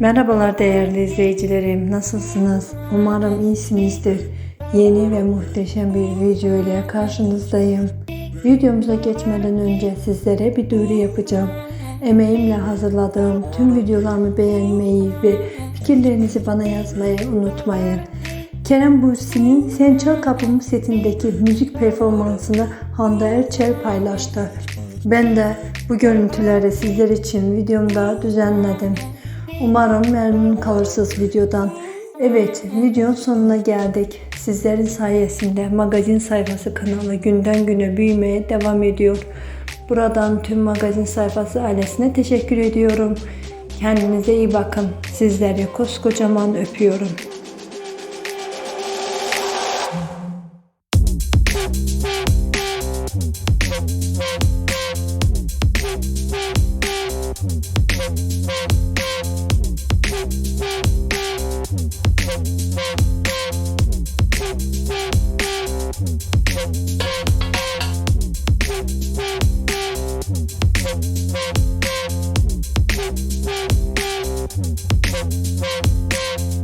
Merhabalar değerli izleyicilerim. Nasılsınız? Umarım iyisinizdir. Yeni ve muhteşem bir video ile karşınızdayım. Videomuza geçmeden önce sizlere bir duyuru yapacağım. Emeğimle hazırladığım tüm videolarımı beğenmeyi ve fikirlerinizi bana yazmayı unutmayın. Kerem Bürsin'in Sen Çal Kapımı setindeki müzik performansını Hande Erçel paylaştı. Ben de bu görüntüleri sizler için videomda düzenledim. Umarım memnun kalırsınız videodan. Evet, videonun sonuna geldik. Sizlerin sayesinde magazin sayfası kanalı günden güne büyümeye devam ediyor. Buradan tüm magazin sayfası ailesine teşekkür ediyorum. Kendinize iyi bakın. Sizleri koskocaman öpüyorum. Thank you.